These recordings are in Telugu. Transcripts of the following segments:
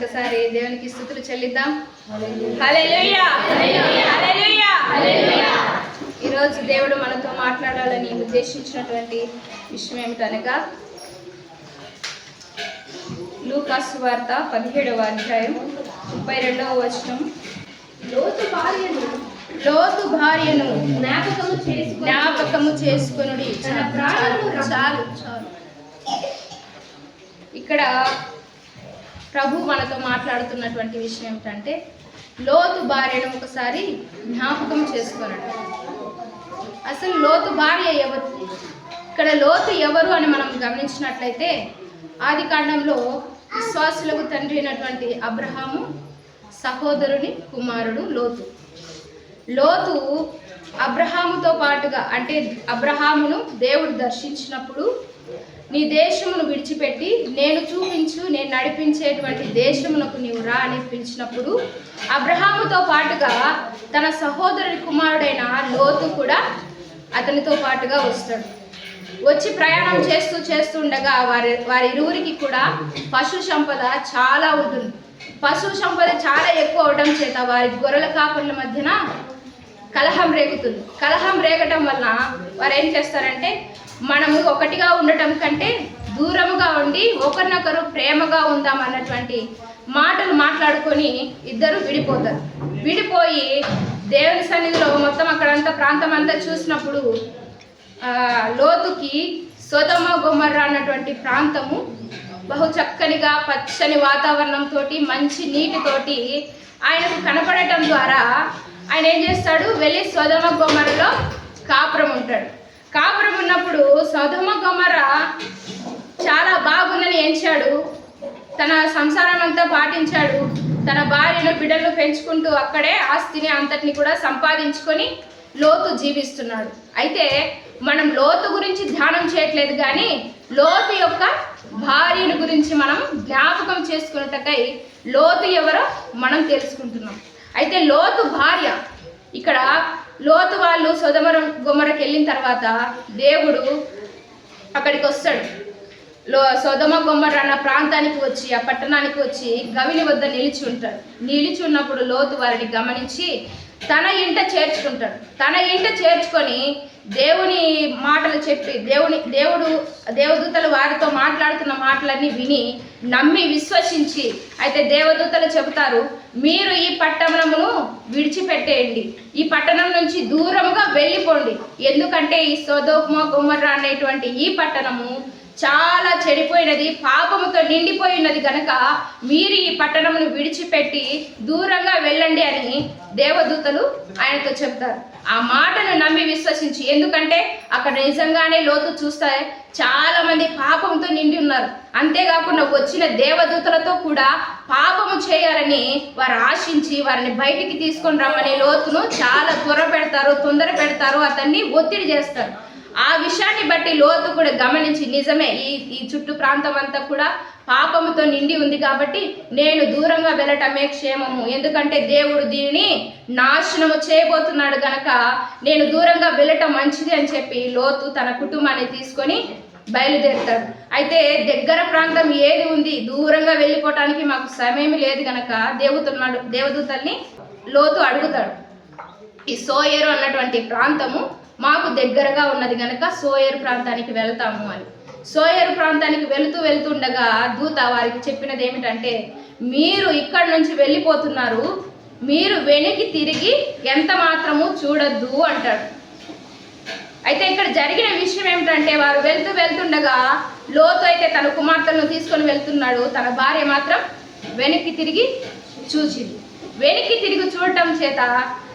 ఒక్కసారి దేవునికి స్థుతులు చెల్లిద్దాం. ఈరోజు దేవుడు మనతో మాట్లాడాలని ఉద్దేశించినటువంటి విషయం ఏమిటనగా లూకాసు వార్త పదిహేడవ అధ్యాయం ముప్పై రెండవ వచనం. లోతు భార్యను లోతు భార్యను జ్ఞాపకము చేసుకొని జ్ఞాపకము చేసుకొనుడి. చాలు చాలు. ఇక్కడ ప్రభు మనతో మాట్లాడుతున్నటువంటి విషయం ఏమిటంటే లోతు భార్యను ఒకసారి జ్ఞాపకం చేసుకున్నాడు అసలు లోతు భార్య ఎవరు? ఇక్కడ లోతు ఎవరు అని మనం గమనించినట్లయితే ఆది కాండంలో విశ్వాసులకు తండ్రి అయినటువంటి అబ్రహాము సహోదరుని కుమారుడు లోతు. లోతు అబ్రహాముతో పాటుగా అంటే అబ్రహామును దేవుడు దర్శించినప్పుడు నీ దేశమును విడిచిపెట్టి నేను చూపించు నేను నడిపించేటువంటి దేశమునకు నీవు రా అని పిలిచినప్పుడు అబ్రహాముతో పాటుగా తన సహోదరుని కుమారుడైన లోతు కూడా అతనితో పాటుగా వస్తాడు. వచ్చి ప్రయాణం చేస్తూ చేస్తూ ఉండగా వారి వారి ఇరువురికి కూడా పశు సంపద చాలా ఉంటుంది. పశు సంపద చాలా ఎక్కువ అవడం చేత వారి గొర్రెల కాపర్ల మధ్యన కలహం రేగుతుంది. కలహం రేగటం వలన వారు ఏం చేస్తారంటే మనము ఒకటిగా ఉండటం కంటే దూరముగా ఉండి ఒకరినొకరు ప్రేమగా ఉందాం అన్నటువంటి మాటలు మాట్లాడుకొని ఇద్దరు విడిపోతారు. విడిపోయి దేవుని సన్నిధిలో మొత్తం అక్కడంతా ప్రాంతం అంతా చూసినప్పుడు లోతుకి సోదమ గొమర్ర అన్నటువంటి ప్రాంతము బహు చక్కనిగా పచ్చని వాతావరణంతో మంచి నీటితోటి ఆయనకు కనపడటం ద్వారా ఆయన ఏం చేస్తాడు? వెళ్ళి సోదమ గోమరలో కాపురం ఉంటాడు కాపురం ఉన్నప్పుడు సధుమ గొమర చాలా బాగుందని ఎంచాడు. తన సంసారం అంతా పాటించాడు. తన భార్యను బిడ్డలు పెంచుకుంటూ అక్కడే ఆస్తిని అంతటిని కూడా సంపాదించుకొని లోతు జీవిస్తున్నాడు. అయితే మనం లోతు గురించి ధ్యానం చేయట్లేదు కానీ లోతు యొక్క భార్యను గురించి మనం జ్ఞాపకం చేసుకున్నట్టకై లోతు ఎవరో మనం తెలుసుకుంటున్నాం. అయితే లోతు భార్య ఇక్కడ లోతు వాళ్ళు సొదమరం గుమ్మరకి వెళ్ళిన తర్వాత దేవుడు అక్కడికి వస్తాడు. లో సోదమ గుమ్మర అన్న ప్రాంతానికి వచ్చి ఆ పట్టణానికి వచ్చి గవిని వద్ద నిలిచి ఉంటాడు. నిలిచి ఉన్నప్పుడు లోతు వారిని గమనించి తన ఇంట చేర్చుకుంటాడు. తన ఇంట చేర్చుకొని దేవుని మాటలు చెప్పి దేవుని దేవుడు దేవదూతలు వారితో మాట్లాడుతున్న మాటలన్నీ విని నమ్మి విశ్వసించి అయితే దేవదూతలు చెబుతారు మీరు ఈ పట్టణమును విడిచిపెట్టేయండి. ఈ పట్టణం నుంచి దూరముగా వెళ్ళిపోండి. ఎందుకంటే ఈ సోదోమ గుమ్మర్ర అనేటువంటి ఈ పట్టణము చాలా చెడిపోయినది పాపముతో నిండిపోయి ఉన్నది గనక మీరు ఈ పట్టణమును విడిచిపెట్టి దూరంగా వెళ్ళండి అని దేవదూతలు ఆయనతో చెప్తారు. ఆ మాటను నమ్మి విశ్వసించి ఎందుకంటే అక్కడ నిజంగానే లోతు చూస్తే చాలా మంది పాపంతో నిండి ఉన్నారు. అంతేకాకుండా వచ్చిన దేవదూతలతో కూడా పాపము చేయాలని వారు ఆశించి వారిని బయటికి తీసుకొని రమ్మని లోతును చాలా త్వర పెడతారు తొందర పెడతారు అతన్ని ఒత్తిడి చేస్తారు. ఆ విషయాన్ని బట్టి లోతు కూడా గమనించి నిజమే ఈ ఈ చుట్టూ ప్రాంతం అంతా కూడా పాపముతో నిండి ఉంది కాబట్టి నేను దూరంగా వెళ్ళటమే క్షేమము. ఎందుకంటే దేవుడు దీనిని నాశనము చేయబోతున్నాడు గనక నేను దూరంగా వెళ్ళటం మంచిది అని చెప్పి లోతు తన కుటుంబాన్ని తీసుకొని బయలుదేరుతాడు. అయితే దగ్గర ప్రాంతం ఏది ఉంది? దూరంగా వెళ్ళిపోవటానికి మాకు సమయం లేదు గనక దేవతున్నాడు దేవదూతల్ని లోతు అడుగుతాడు. ఈ సోయేరు అన్నటువంటి ప్రాంతము మాకు దగ్గరగా ఉన్నది కనుక సోయేరు ప్రాంతానికి వెళ్తాము అని. సోయేరు ప్రాంతానికి వెళుతూ వెళ్తుండగా దూత వారికి చెప్పినది ఏమిటంటే మీరు ఇక్కడ నుంచి వెళ్ళిపోతున్నారు మీరు వెనక్కి తిరిగి ఎంత మాత్రము చూడద్దు అంటాడు. అయితే ఇక్కడ జరిగిన విషయం ఏమిటంటే వారు వెళ్తూ వెళ్తుండగా లోతు అయితే తన కుమార్తెలను తీసుకొని వెళ్తున్నాడు. తన భార్య మాత్రం వెనక్కి తిరిగి చూచింది. వెనక్కి తిరిగి చూడటం చేత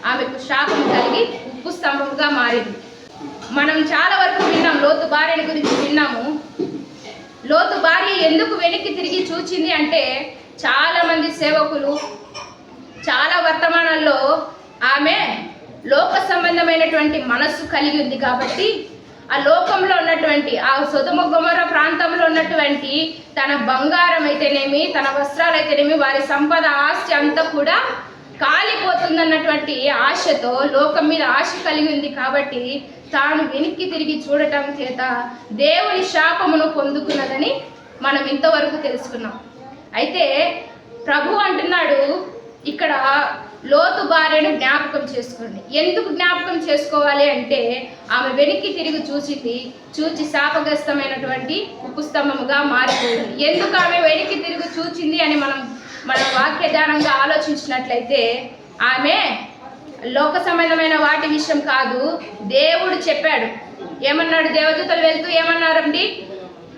ఆమెకు శాపం కలిగి ఉప్పు స్తంభంగా మారింది. మనం చాలా వరకు విన్నాం లోతు భార్యని గురించి విన్నాము. లోతు భార్య ఎందుకు వెనక్కి తిరిగి చూచింది అంటే చాలా మంది సేవకులు చాలా వర్తమానాల్లో ఆమె లోక సంబంధమైనటువంటి మనస్సు కలిగి ఉంది కాబట్టి ఆ లోకంలో ఉన్నటువంటి ఆ సుధమ గుమర ప్రాంతంలో ఉన్నటువంటి తన బంగారం అయితేనేమి తన వస్త్రాలు అయితేనేమి వారి సంపద ఆస్తి అంతా కూడా కాలిపోతుందన్నటువంటి ఆశతో లోకం మీద ఆశ కలిగి ఉంది కాబట్టి తాను వెనక్కి తిరిగి చూడటం చేత దేవుని శాపమును పొందుకున్నదని మనం ఇంతవరకు తెలుసుకున్నాం. అయితే ప్రభు అంటున్నాడు ఇక్కడ లోతు భార్యను జ్ఞాపకం చేసుకోండి. ఎందుకు జ్ఞాపకం చేసుకోవాలి అంటే ఆమె వెనక్కి తిరిగి చూసింది చూచి శాపగ్రస్తమైనటువంటి ఉప్పు స్తంభముగా మారిపోయింది. ఎందుకు ఆమె వెనక్కి తిరిగి చూచింది అని మనం మన వాక్యధానంగా ఆలోచించినట్లయితే ఆమె లోక సంబంధమైన వాటి విషయం కాదు దేవుడు చెప్పాడు. ఏమన్నాడు? దేవదూతలు వెళ్తూ ఏమన్నారండి?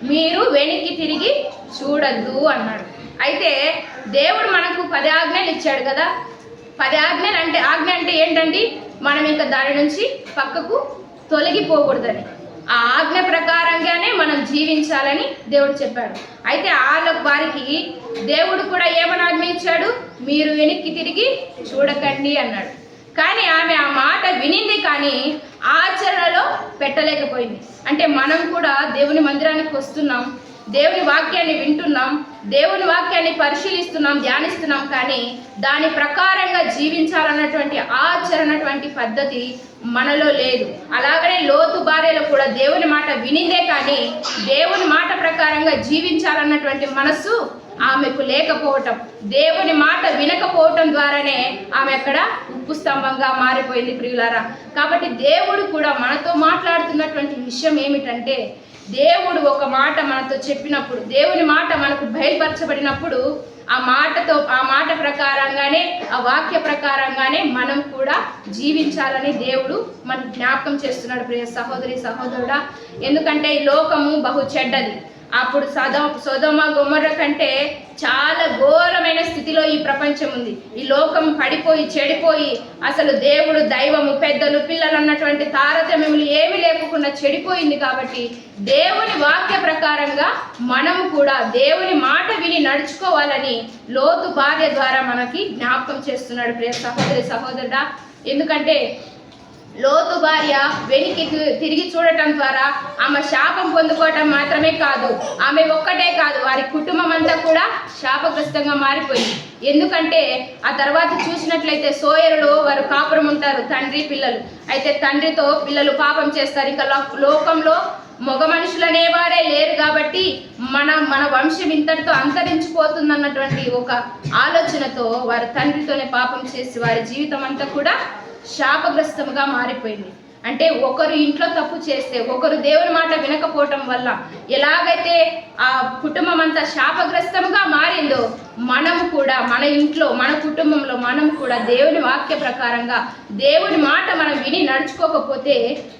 మీరు వెనక్కి తిరిగి చూడద్దు అన్నాడు. అయితే దేవుడు మనకు పది ఆజ్ఞలు ఇచ్చాడు కదా. పది ఆజ్ఞలు అంటే ఆజ్ఞ అంటే ఏంటండి? మనం ఇంకా దాని నుంచి పక్కకు తొలగిపోకూడదని. ఆ ఆజ్ఞ ప్రకారంగానే మనం జీవించాలని దేవుడు చెప్పాడు. అయితే వాళ్ళ వారికి దేవుడు కూడా ఏమని ఆజ్ఞయించాడు మీరు వెనక్కి తిరిగి చూడకండి అన్నాడు. కానీ ఆమె ఆ మాట వినింది కానీ ఆచరణలో పెట్టలేకపోయింది. అంటే మనం కూడా దేవుని మందిరానికి వస్తున్నాం. దేవుని వాక్యాన్ని వింటున్నాం దేవుని వాక్యాన్ని పరిశీలిస్తున్నాం ధ్యానిస్తున్నాం కానీ దాని ప్రకారంగా జీవించాలన్నటువంటి ఆచరణటువంటి పద్ధతి మనలో లేదు. అలాగనే లోతు భార్యలో కూడా దేవుని మాట వినిందే కానీ దేవుని మాట ప్రకారంగా జీవించాలన్నటువంటి మనస్సు ఆమెకు లేకపోవటం దేవుని మాట వినకపోవటం ద్వారానే ఆమె అక్కడ ఉప్పు స్తంభంగా మారిపోయింది ప్రియులారా. కాబట్టి దేవుడు కూడా మనతో మాట్లాడుతున్నటువంటి విషయం ఏమిటంటే దేవుడు ఒక మాట మనతో చెప్పినప్పుడు దేవుని మాట మనకు బయలుపరచబడినప్పుడు ఆ మాటతో ఆ మాట ప్రకారంగానే ఆ వాక్య ప్రకారంగానే మనం కూడా జీవించాలని దేవుడు మన జ్ఞాపకం చేస్తున్నాడు ప్రియ సహోదరి సహోదరుడా. ఎందుకంటే ఈ లోకము బహు చెడ్డది. అప్పుడు సదమ సోదమ గొమ్మర కంటే చాలా ఘోరమైన స్థితిలో ఈ ప్రపంచం ఉంది. ఈ లోకం పడిపోయి చెడిపోయి అసలు దేవుడు దైవము పెద్దలు పిల్లలు అన్నటువంటి తారతమ్యములు ఏమి లేకుండా చెడిపోయింది కాబట్టి దేవుని వాక్య ప్రకారంగా మనము కూడా దేవుని మాట విని నడుచుకోవాలని లోతు భార్య ద్వారా మనకి జ్ఞాపకం చేస్తున్నాడు ప్రియ సహోదరి సహోదరుడా. ఎందుకంటే లోతు భార్య వెనికి తి- తిరిగి చూడటం ద్వారా ఆమె శాపం పొందుకోవటం మాత్రమే కాదు ఆమె ఒక్కటే కాదు వారి కుటుంబం అంతా కూడా శాపగ్రస్తంగా మారిపోయింది. ఎందుకంటే ఆ తర్వాత చూసినట్లయితే సోయరులో వారు కాపురం ఉంటారు తండ్రి పిల్లలు. అయితే తండ్రితో పిల్లలు పాపం చేస్తారు. ఇంకా లోకంలో మగ మనుషులనే వారే లేరు కాబట్టి మన మన వంశం ఇంతటితో అంతరించిపోతుందన్నటువంటి ఒక ఆలోచనతో వారి తండ్రితోనే పాపం చేసి వారి జీవితం అంతా కూడా శాపగ్రస్తముగా మారిపోయింది. అంటే ఒకరు ఇంట్లో తప్పు చేస్తే ఒకరు దేవుని మాట వినకపోవటం వల్ల ఎలాగైతే ఆ కుటుంబం అంతా శాపగ్రస్తముగా మారిందో మనము కూడా మన ఇంట్లో మన కుటుంబంలో మనం కూడా దేవుని వాక్య ప్రకారంగా దేవుని మాట మనం విని నడుచుకోకపోతే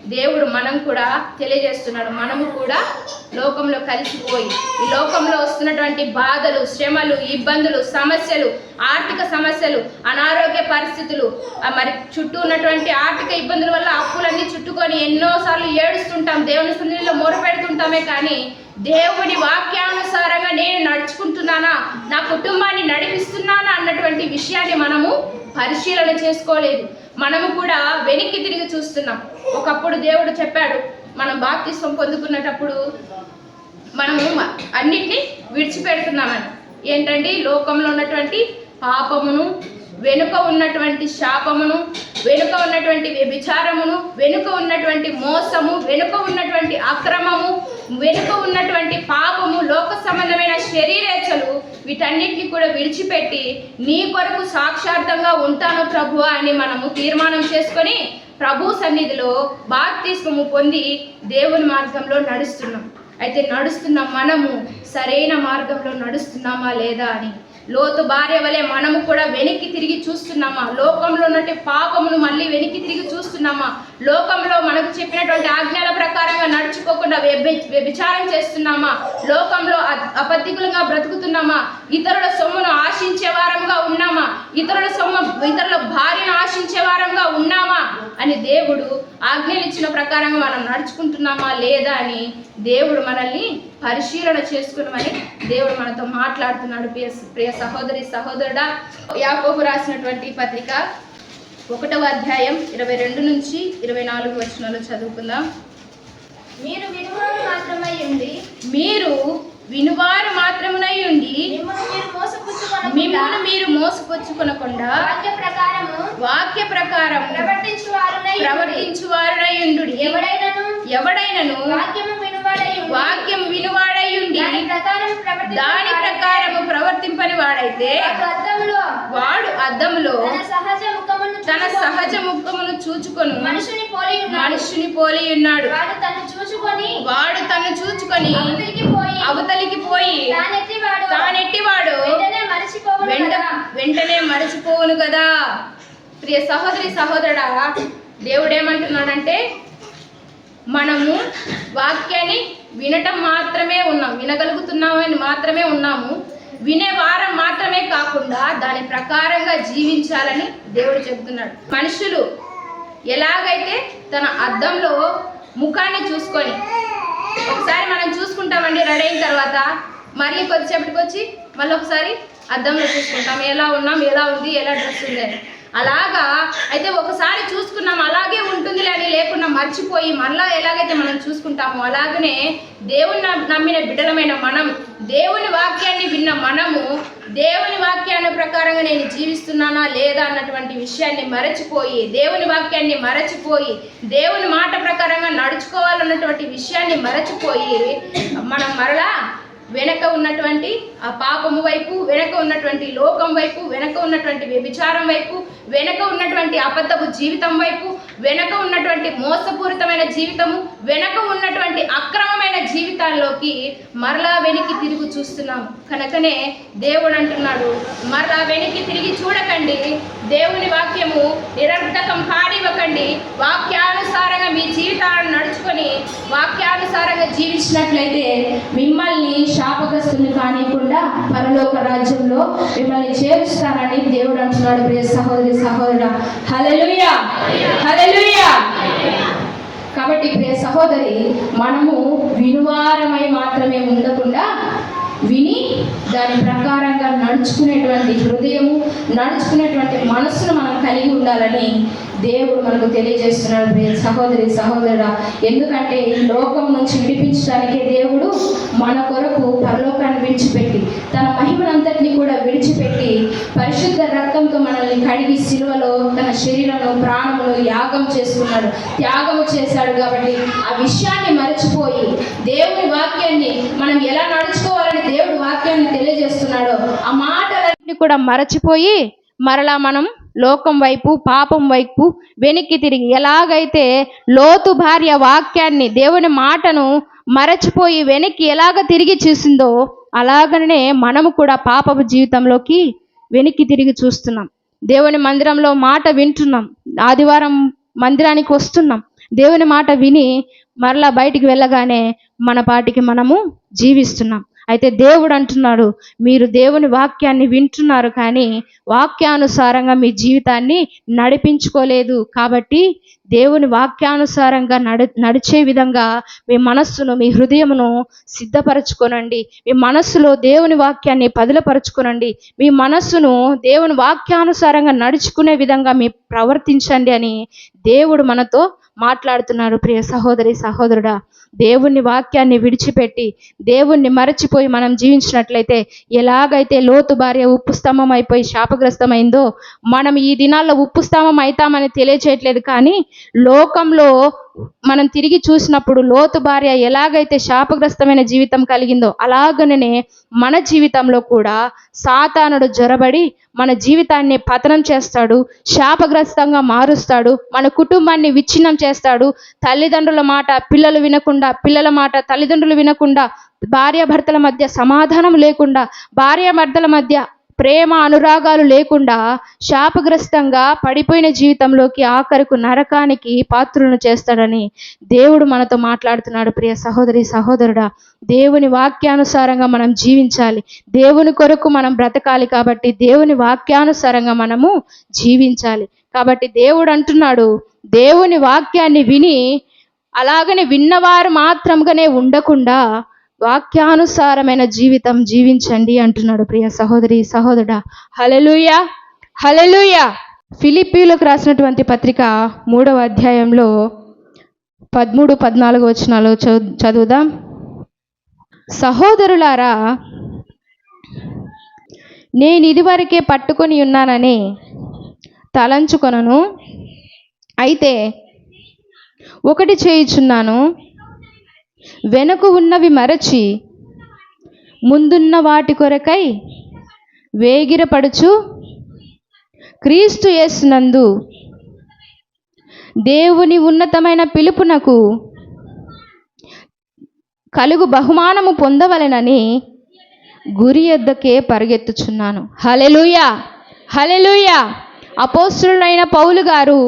దేవుడు మనం కూడా తెలియజేస్తున్నాడు. మనము కూడా లోకంలో కలిసిపోయి ఈ లోకంలో వస్తున్నటువంటి బాధలు శ్రమలు ఇబ్బందులు సమస్యలు ఆర్థిక సమస్యలు అనారోగ్య పరిస్థితులు మరి చుట్టూ ఉన్నటువంటి ఆర్థిక ఇబ్బందుల వల్ల అప్పులన్నీ చుట్టుకొని ఎన్నోసార్లు ఏడుస్తుంటాం దేవుని సన్నిధిలో మొరపెడుతుంటామే కానీ దేవుని వాక్యానుసారంగా నేను నడుచుకుంటున్నానా? నా కుటుంబాన్ని నడిపిస్తున్నానా? అన్నటువంటి విషయాన్ని మనము పరిశీలన చేసుకోలేదు. మనము కూడా వెనక్కి తిరిగి చూస్తున్నాం. ఒకప్పుడు దేవుడు చెప్పాడు మనం బాప్తిస్వం పొందుకున్నటప్పుడు మనము అన్నిటినీ విడిచిపెడుతున్నామని. ఏంటండి? లోకంలో ఉన్నటువంటి పాపమును వెనుక ఉన్నటువంటి శాపమును వెనుక ఉన్నటువంటి వ్యభిచారమును వెనుక ఉన్నటువంటి మోసము వెనుక ఉన్నటువంటి అక్రమము వెనుక ఉన్నటువంటి పాపము లోక సంబంధమైన శరీరేచ్ఛలు వీటన్నిటిని కూడా విడిచిపెట్టి నీ కొరకు సాక్షార్థంగా ఉంటాను ప్రభు అని మనము తీర్మానం చేసుకొని ప్రభు సన్నిధిలో బాప్తిస్మము పొంది దేవుని మార్గంలో నడుస్తున్నాం. అయితే నడుస్తున్న మనము సరైన మార్గంలో నడుస్తున్నామా లేదా అని? లోతు భార్య వలె మనము కూడా వెనక్కి తిరిగి చూస్తున్నామా? లోకంలో ఉన్నట్టు పాపమును మళ్ళీ వెనక్కి తిరిగి చూస్తున్నామా? లోకంలో మనకు చెప్పినటువంటి ఆజ్ఞల ప్రకారంగా నడుచుకోకుండా వ్యభిచారం చేస్తున్నామా? లోకంలో అ- అబద్ధికులుగా బ్రతుకుతున్నామా? ఇతరుల సొమ్మును ఆశించే వారంగా ఉన్నామా? ఇతరుల సొమ్ము ఇతరుల భార్యను ఆశించే వారంగా ఉన్నామా? అని దేవుడు ఆజ్ఞలు ఇచ్చిన ప్రకారంగా మనం నడుచుకుంటున్నామా లేదా అని దేవుడు మనల్ని పరిశీలన చేసుకున్నామని దేవుడు మనతో మాట్లాడుతున్నాడు. ప్రియ ప్రియ సహోదరి సహోదరుడా యాకోబు రాసినటువంటి పత్రిక ఒకటవ అధ్యాయం ఇరవై రెండు నుంచి ఇరవై నాలుగు వచనాలు చదువుకుందాం మీరు వినువారు మాత్రమై ఉండి మీరు వినువారు మాత్రమునై ఉండి మిమ్మల్ని మీరు మోసపుచ్చుకొనకుండా వాక్య ప్రకారము వాక్య ప్రకారం ప్రవర్తించు వారునై ఉండి. ఎవడైనను ఎవడైనను వాక్యము వినువాడు వినువాడై ఉండి, వాక్యం దాని ప్రకారం ప్రవర్తించు దాని ప్రకారము ప్రవర్తింపని వాడైతే వాడు అద్దములో తన సహజ ముఖమును తన చూచుకొని సహజ ముఖమును చూచుకొను మనుషుని పోలి మనుషుని పోలి ఉన్నాడు. వాడు తను చూచుకొని వాడు తను చూచుకొని అవతలికి పోయి తానెట్టివాడు. వెంటనే మరచిపోవను వెంట కదా. వెంటనే మరచిపోవును కదా. ప్రియ సహోదరి సహోదరుడా దేవుడు ఏమంటున్నాడంటే మనము వాక్యాన్ని వినటం మాత్రమే ఉన్నాం వినగలుగుతున్నామని మాత్రమే ఉన్నాము. వినే వారం మాత్రమే కాకుండా దాని ప్రకారంగా జీవించాలని దేవుడు చెబుతున్నాడు. మనుషులు ఎలాగైతే తన అద్దంలో ముఖాన్ని చూసుకొని ఒకసారి మనం చూసుకుంటామండి రెడీ అయిన తర్వాత మళ్ళీ కొద్దిసేపటికి వచ్చి మళ్ళీ ఒకసారి అద్దంలో చూసుకుంటాం. ఎలా ఉన్నాం? ఎలా ఉంది? ఎలా డ్రెస్ ఉంది? అని అలాగా? అయితే ఒకసారి చూసుకున్నాం అలాగే ఉంటుందిలే అని లేకుండా మర్చిపోయి మళ్ళా ఎలాగైతే మనం చూసుకుంటామో అలాగనే దేవుని నమ్మిన బిడ్డలమైన మనం దేవుని వాక్యాన్ని విన్న మనము దేవుని వాక్యాన్ని ప్రకారంగా నేను జీవిస్తున్నానా లేదా అన్నటువంటి విషయాన్ని మరచిపోయి దేవుని వాక్యాన్ని మరచిపోయి దేవుని మాట ప్రకారంగా నడుచుకోవాలన్నటువంటి విషయాన్ని మరచిపోయి మనం మరలా వెనక ఉన్నటువంటి ఆ పాపము వైపు వెనక ఉన్నటువంటి లోకం వైపు వెనక ఉన్నటువంటి వ్యభిచారం వైపు వెనక ఉన్నటువంటి అబద్ధపు జీవితం వైపు వెనక ఉన్నటువంటి మోసపూరితమైన జీవితము వెనక ఉన్నటువంటి అక్రమమైన జీవితాల్లోకి మరలా వెనక్కి తిరిగి చూస్తున్నాం. కనుకనే దేవుడు అంటున్నాడు మరలా వెనక్కి తిరిగి చూడకండి. దేవుని వాక్యము నిరర్ధకం పాడివ్వకండి. వాక్యానుసారంగా మీ జీవితాలను వాక్యానుసారంగా జీవించినట్లయితే మిమ్మల్ని శాపగ్రస్తుని కానియకుండా పరలోక రాజ్యంలో మిమ్మల్ని చేరుస్తానని దేవుడు అంటున్నాడు ప్రియ సహోదరి సహోదర. హలలుయా హల్లెలూయా! కాబట్టి ప్రియ సహోదరి మనము వినువారమై మాత్రమే ఉండకుండా విని దాని ప్రకారంగా నడుచుకునేటువంటి హృదయము నడుచుకునేటువంటి మనస్సును మనం కలిగి ఉండాలని దేవుడు మనకు తెలియజేస్తున్నాడు సహోదరి సహోదరుడా. ఎందుకంటే ఈ లోకం నుంచి విడిపించడానికే దేవుడు మన కొరకు పరలోకాన్ని విడిచిపెట్టి తన మహిమనంతటిని కూడా విడిచిపెట్టి పరిశుద్ధ రక్తంతో మనల్ని కడిగి సిలువలో తన శరీరంలో ప్రాణములు యాగం చేసుకున్నాడు త్యాగం చేశాడు కాబట్టి ఆ విషయాన్ని మరచిపోయి దేవుని వాక్యాన్ని మనం ఎలా నడుచుకోవాలి దేవుడు తెలియజేస్తున్నాడో ఆ మాటలన్నీ కూడా మరచిపోయి మరలా మనం లోకం వైపు పాపం వైపు వెనక్కి తిరిగి ఎలాగైతే లోతు భార్య వాక్యాన్ని దేవుని మాటను మరచిపోయి వెనక్కి ఎలాగ తిరిగి చూసిందో అలాగనే మనము కూడా పాపపు జీవితంలోకి వెనక్కి తిరిగి చూస్తున్నాం. దేవుని మందిరంలో మాట వింటున్నాం. ఆదివారం మందిరానికి వస్తున్నాం. దేవుని మాట విని మరలా బయటికి వెళ్ళగానే మన పాటికి మనము జీవిస్తున్నాం. అయితే దేవుడు అంటున్నాడు మీరు దేవుని వాక్యాన్ని వింటున్నారు కానీ వాక్యానుసారంగా మీ జీవితాన్ని నడిపించుకోలేదు. కాబట్టి దేవుని వాక్యానుసారంగా నడు నడిచే విధంగా మీ మనస్సును మీ హృదయమును సిద్ధపరచుకోనండి. మీ మనస్సులో దేవుని వాక్యాన్ని పదిలపరచుకోనండి. మీ మనస్సును దేవుని వాక్యానుసారంగా నడుచుకునే విధంగా మీ ప్రవర్తించండి అని దేవుడు మనతో మాట్లాడుతున్నాడు ప్రియ సహోదరి సహోదరుడా. దేవుని వాక్యాన్ని విడిచిపెట్టి దేవుణ్ణి మరచిపోయి మనం జీవించినట్లయితే ఎలాగైతే లోతు భార్య ఉప్పు స్తంభం అయిపోయి శాపగ్రస్తమైందో మనం ఈ దినాల్లో ఉప్పు స్తంభం అవుతామని తెలియచేయట్లేదు కానీ లోకంలో మనం తిరిగి చూసినప్పుడు లోతు భార్య ఎలాగైతే శాపగ్రస్తమైన జీవితం కలిగిందో అలాగనే మన జీవితంలో కూడా సాతానుడు జొరబడి మన జీవితాన్ని పతనం చేస్తాడు శాపగ్రస్తంగా మారుస్తాడు మన కుటుంబాన్ని విచ్ఛిన్నం చేస్తాడు. తల్లిదండ్రుల మాట పిల్లలు వినకుండా పిల్లల మాట తల్లిదండ్రులు వినకుండా భార్యాభర్తల మధ్య సమాధానం లేకుండా భార్యాభర్తల మధ్య ప్రేమ అనురాగాలు లేకుండా శాపగ్రస్తంగా పడిపోయిన జీవితంలోకి ఆఖరుకు నరకానికి పాత్రులను చేస్తాడని దేవుడు మనతో మాట్లాడుతున్నాడు. ప్రియ సహోదరి సహోదరుడా దేవుని వాక్యానుసారంగా మనం జీవించాలి. దేవుని కొరకు మనం బ్రతకాలి కాబట్టి దేవుని వాక్యానుసారంగా మనము జీవించాలి. కాబట్టి దేవుడు అంటున్నాడు దేవుని వాక్యాన్ని విని అలాగనే విన్నవారు మాత్రంగానే ఉండకుండా వాక్యానుసారమైన జీవితం జీవించండి అంటున్నాడు ప్రియ సహోదరి సహోదరుడా. హలలుయా హలలుయా ఫిలిపీలకు రాసినటువంటి పత్రిక మూడవ అధ్యాయంలో పదమూడు పద్నాలుగు వచనాలు చదువు చదువుదాం. సహోదరులారా నేను ఇదివరకే పట్టుకొని ఉన్నానని తలంచుకొనను. అయితే ఒకటి చేయుచున్నాను. వెనుక ఉన్నవి మరచి ముందున్న వాటి కొరకై వేగిరపడుచు క్రీస్తు యేసునందు దేవుని ఉన్నతమైన పిలుపునకు కలుగు బహుమానము పొందవలెనని గురి ఎద్దకే పరిగెత్తుచున్నాను. హలెలుయా హలెలుయా అపోస్తుడైన పౌలు గారు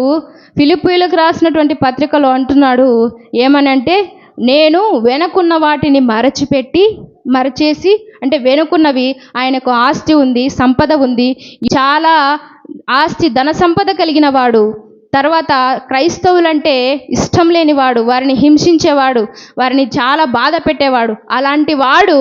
ఫిలిపీలకు రాసినటువంటి పత్రికలో అంటున్నాడు ఏమనంటే నేను వెనకున్న వాటిని మరచిపెట్టి మరచేసి అంటే వెనుకున్నవి ఆయనకు ఆస్తి ఉంది సంపద ఉంది. చాలా ఆస్తి ధన సంపద కలిగిన వాడు. తర్వాత క్రైస్తవులంటే ఇష్టం లేనివాడు వారిని హింసించేవాడు వారిని చాలా బాధ పెట్టేవాడు. అలాంటి వాడు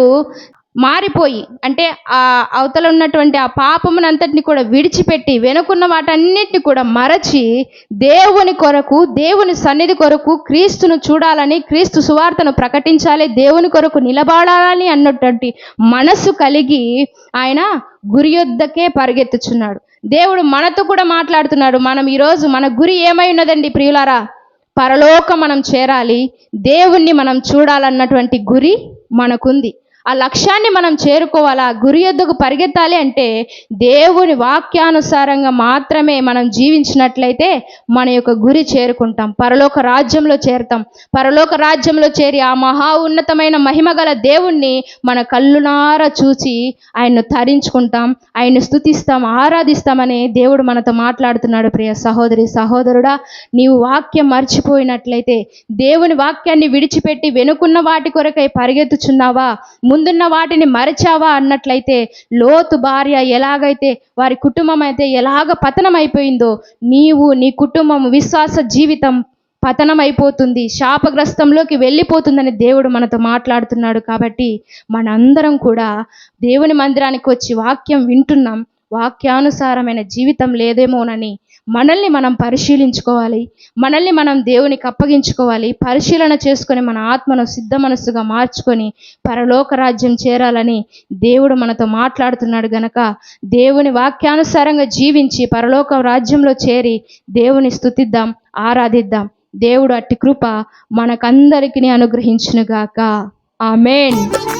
మారిపోయి అంటే ఆ అవతల ఉన్నటువంటి ఆ పాపమునంతటిని కూడా విడిచిపెట్టి వెనుకున్న వాటన్నిటిని కూడా మరచి దేవుని కొరకు దేవుని సన్నిధి కొరకు క్రీస్తును చూడాలని క్రీస్తు సువార్తను ప్రకటించాలి దేవుని కొరకు నిలబడాలని అన్నటువంటి మనసు కలిగి ఆయన గురి యొద్దకే పరిగెత్తుచున్నాడు. దేవుడు మనతో కూడా మాట్లాడుతున్నాడు. మనం ఈరోజు మన గురి ఏమై ఉన్నదండి ప్రియులారా? పరలోకం మనం చేరాలి దేవుణ్ణి మనం చూడాలన్నటువంటి గురి మనకుంది. ఆ లక్ష్యాన్ని మనం చేరుకోవాలి? ఆ గురి ఎద్దుకు పరిగెత్తాలి అంటే దేవుని వాక్యానుసారంగా మాత్రమే మనం జీవించినట్లయితే మన యొక్క గురి చేరుకుంటాం. పరలోక రాజ్యంలో చేరుతాం. పరలోక రాజ్యంలో చేరి ఆ మహా ఉన్నతమైన మహిమ గల దేవుణ్ణి మన కళ్ళునారా చూసి ఆయన్ను తరించుకుంటాం. ఆయన్ని స్థుతిస్తాం ఆరాధిస్తామని దేవుడు మనతో మాట్లాడుతున్నాడు. ప్రియ సహోదరి సహోదరుడా నీవు వాక్యం మర్చిపోయినట్లయితే దేవుని వాక్యాన్ని విడిచిపెట్టి వెనుకున్న వాటి కొరకై పరిగెత్తుచున్నావా? ముందున్న వాటిని మరచావా అన్నట్లయితే లోతు భార్య ఎలాగైతే వారి కుటుంబం అయితే ఎలాగ పతనం అయిపోయిందో నీవు నీ కుటుంబం విశ్వాస జీవితం పతనం అయిపోతుంది శాపగ్రస్తంలోకి వెళ్ళిపోతుందని దేవుడు మనతో మాట్లాడుతున్నాడు కాబట్టి మనందరం కూడా దేవుని మందిరానికి వచ్చి వాక్యం వింటున్నాం. వాక్యానుసారమైన జీవితం లేదేమోనని మనల్ని మనం పరిశీలించుకోవాలి. మనల్ని మనం దేవునికి అప్పగించుకోవాలి. పరిశీలన చేసుకొని మన ఆత్మను సిద్ధ మనస్సుగా మార్చుకొని పరలోక రాజ్యం చేరాలని దేవుడు మనతో మాట్లాడుతున్నాడు గనక దేవుని వాక్యానుసారంగా జీవించి పరలోక రాజ్యంలో చేరి దేవుని స్థుతిద్దాం ఆరాధిద్దాం. దేవుడు అట్టి కృప మనకందరికీ అనుగ్రహించునుగాక. ఆమెన్.